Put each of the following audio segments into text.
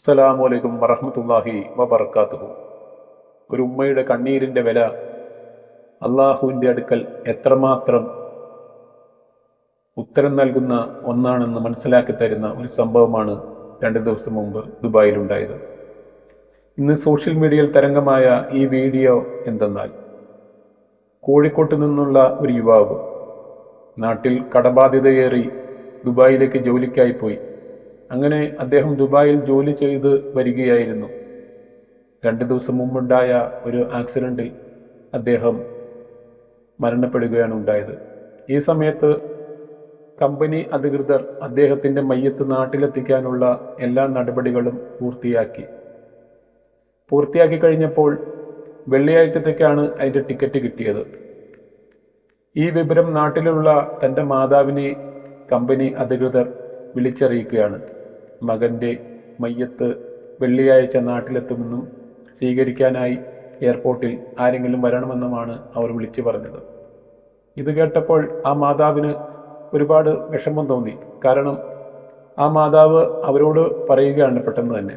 അസ്സലാമലൈക്കും വറഹമത്തല്ലാഹി വബർക്കാത്തുഹു ഒരു ഉമ്മയുടെ കണ്ണീരിന്റെ വില അള്ളാഹുവിന്റെ അടുക്കൽ എത്രമാത്രം ഉത്തരം നൽകുന്ന ഒന്നാണെന്ന് മനസ്സിലാക്കി തരുന്ന ഒരു സംഭവമാണ് രണ്ട് ദിവസം മുമ്പ് ദുബായിലുണ്ടായത്. ഇന്ന് സോഷ്യൽ മീഡിയയിൽ തരംഗമായ ഈ വീഡിയോ എന്തെന്നാൽ കോഴിക്കോട്ട് നിന്നുള്ള ഒരു യുവാവ് നാട്ടിൽ കടബാധ്യതയേറി ദുബായിലേക്ക് ജോലിക്കായി പോയി. അങ്ങനെ അദ്ദേഹം ദുബായിൽ ജോലി ചെയ്ത് വരികയായിരുന്നു. രണ്ട് ദിവസം മുമ്പുണ്ടായ ഒരു ആക്സിഡന്റിൽ അദ്ദേഹം മരണപ്പെടുകയാണ് ഉണ്ടായത് ഈ സമയത്ത് കമ്പനി അധികൃതർ അദ്ദേഹത്തിന്റെ മയ്യത്ത് നാട്ടിലെത്തിക്കാനുള്ള എല്ലാ നടപടികളും പൂർത്തിയാക്കി. പൂർത്തിയാക്കി കഴിഞ്ഞപ്പോൾ വെള്ളിയാഴ്ചത്തേക്കാണ് അതിന്റെ ടിക്കറ്റ് കിട്ടിയത്. ഈ വിവരം നാട്ടിലുള്ള തന്റെ മാതാവിനെ കമ്പനി അധികൃതർ വിളിച്ചറിയിക്കുകയാണ്. മകന്റെ മയ്യത്ത് വെള്ളിയാഴ്ച നാട്ടിലെത്തുമെന്നും സ്വീകരിക്കാനായി എയർപോർട്ടിൽ ആരെങ്കിലും വരണമെന്നുമാണ് അവർ വിളിച്ചു പറഞ്ഞത്. ഇത് കേട്ടപ്പോൾ ആ മാതാവിന് ഒരുപാട് വിഷമം തോന്നി. കാരണം ആ മാതാവ് അവരോട് പറയുകയാണ് പെട്ടെന്ന് തന്നെ.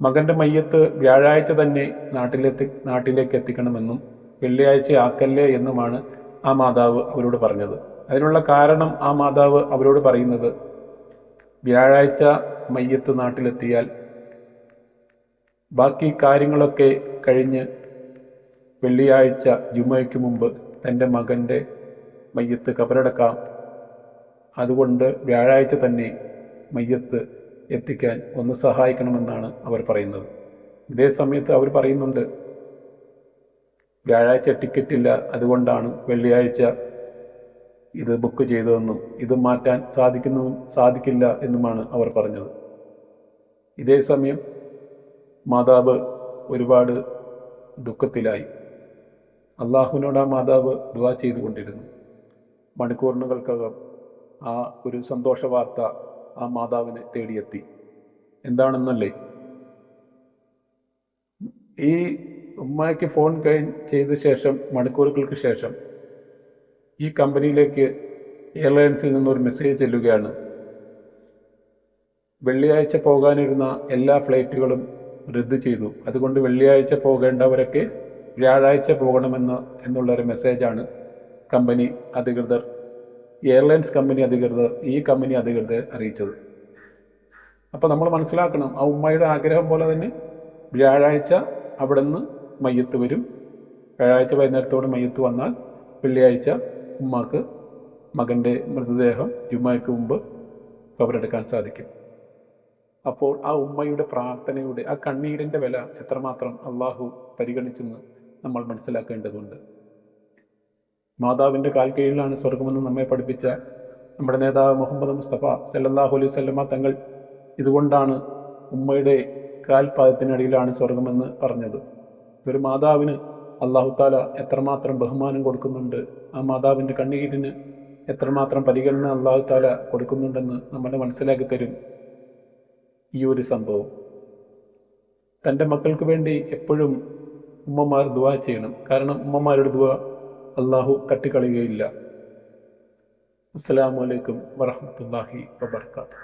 മകന്റെ മയ്യത്ത് വ്യാഴാഴ്ച തന്നെ നാട്ടിലെത്തി നാട്ടിലേക്ക് എത്തിക്കണമെന്നും വെള്ളിയാഴ്ച ആക്കല്ലേ എന്നുമാണ് ആ മാതാവ് അവരോട് പറഞ്ഞത്. അതിനുള്ള കാരണം ആ മാതാവ് അവരോട് പറയുന്നത് വ്യാഴാഴ്ച മയ്യത്ത് നാട്ടിലെത്തിയാൽ ബാക്കി കാര്യങ്ങളൊക്കെ കഴിഞ്ഞ് വെള്ളിയാഴ്ച ജുമയ്ക്ക് മുമ്പ് തന്റെ മകന്റെ മയ്യത്ത് കബറടക്കാം. അതുകൊണ്ട് വ്യാഴാഴ്ച തന്നെ മയ്യത്ത് എത്തിക്കാൻ ഒന്ന് സഹായിക്കണമെന്നാണ് അവർ പറയുന്നത്. ഇതേ സമയത്ത് അവർ പറയുന്നുണ്ട് വ്യാഴാഴ്ച ടിക്കറ്റ് ഇല്ല അതുകൊണ്ടാണ് വെള്ളിയാഴ്ച ഇത് ബുക്ക് ചെയ്തതെന്നും ഇത് മാറ്റാൻ സാധിക്കുന്നു സാധിക്കില്ല എന്നുമാണ് അവർ പറഞ്ഞത്. ഇതേ സമയം മാതാവ് ഒരുപാട് ദുഃഖത്തിലായി. അള്ളാഹുവിനോട് ആ മാതാവ് ദുവാ ചെയ്തുകൊണ്ടിരുന്നു. മണിക്കൂറിനുകൾക്കകം ആ ഒരു സന്തോഷ വാർത്ത ആ മാതാവിനെ തേടിയെത്തി. എന്താണെന്നല്ലേ? ഈ ഉമ്മയ്ക്ക് ഫോൺ കഴി ചെയ്ത ശേഷം മണിക്കൂറുകൾക്ക് ശേഷം ഈ കമ്പനിയിലേക്ക് എയർലൈൻസിൽ നിന്നൊരു മെസ്സേജ് ചെല്ലുകയാണ്. വെള്ളിയാഴ്ച പോകാനിരുന്ന എല്ലാ ഫ്ലൈറ്റുകളും റദ്ദ് ചെയ്തു. അതുകൊണ്ട് വെള്ളിയാഴ്ച പോകേണ്ടവരൊക്കെ വ്യാഴാഴ്ച പോകണമെന്ന് എന്നുള്ളൊരു മെസ്സേജാണ് കമ്പനി അധികൃതർ എയർലൈൻസ് കമ്പനി അധികൃതർ ഈ കമ്പനി അധികൃതർ അറിയിച്ചത്. അപ്പോൾ നമ്മൾ മനസ്സിലാക്കണം ആ ഉമ്മയുടെ ആഗ്രഹം പോലെ തന്നെ വ്യാഴാഴ്ച അവിടെ നിന്ന് മയ്യത്ത് വരും. വ്യാഴാഴ്ച വൈകുന്നേരത്തോടെ മയ്യത്ത് വന്നാൽ വെള്ളിയാഴ്ച ഉമ്മാക്ക് മകന്റെ മൃതദേഹം ജുമ്മയ്ക്ക് മുമ്പ് കബറെടുക്കാൻ സാധിക്കും. അപ്പോൾ ആ ഉമ്മയുടെ പ്രാർത്ഥനയുടെ ആ കണ്ണീരിന്റെ വില എത്രമാത്രം അള്ളാഹു പരിഗണിച്ചെന്ന് നമ്മൾ മനസ്സിലാക്കേണ്ടതുണ്ട്. മാതാവിന്റെ കാൽ കീഴിലാണ് സ്വർഗമെന്ന് നമ്മെ പഠിപ്പിച്ച നമ്മുടെ നേതാവ് മുഹമ്മദ് മുസ്തഫ സല്ലല്ലാഹു അലൈഹി സ്വല്ലമ തങ്ങൾ ഇതുകൊണ്ടാണ് ഉമ്മയുടെ കാൽപാദത്തിനടിയിലാണ് സ്വർഗമെന്ന് പറഞ്ഞത്. ഒരു മാതാവിന് അള്ളാഹു താല എത്രമാത്രം ബഹുമാനം കൊടുക്കുന്നുണ്ട് ആ മാതാവിന്റെ കണ്ണീരിന് എത്രമാത്രം പരിഗണന അള്ളാഹു താല കൊടുക്കുന്നുണ്ടെന്ന് നമ്മളെ മനസ്സിലാക്കി തരും. ഈ ഒരു സംഭവം. തന്റെ മക്കൾക്ക് വേണ്ടി എപ്പോഴും ഉമ്മമാർ ദുവാ ചെയ്യണം. കാരണം ഉമ്മമാരുടെ ദുവ അള്ളാഹു തട്ടിക്കളയുകയില്ല. അസ്സാം വലൈക്കും വറഹമത്തല്ലാഹി വബർക്കാത്തു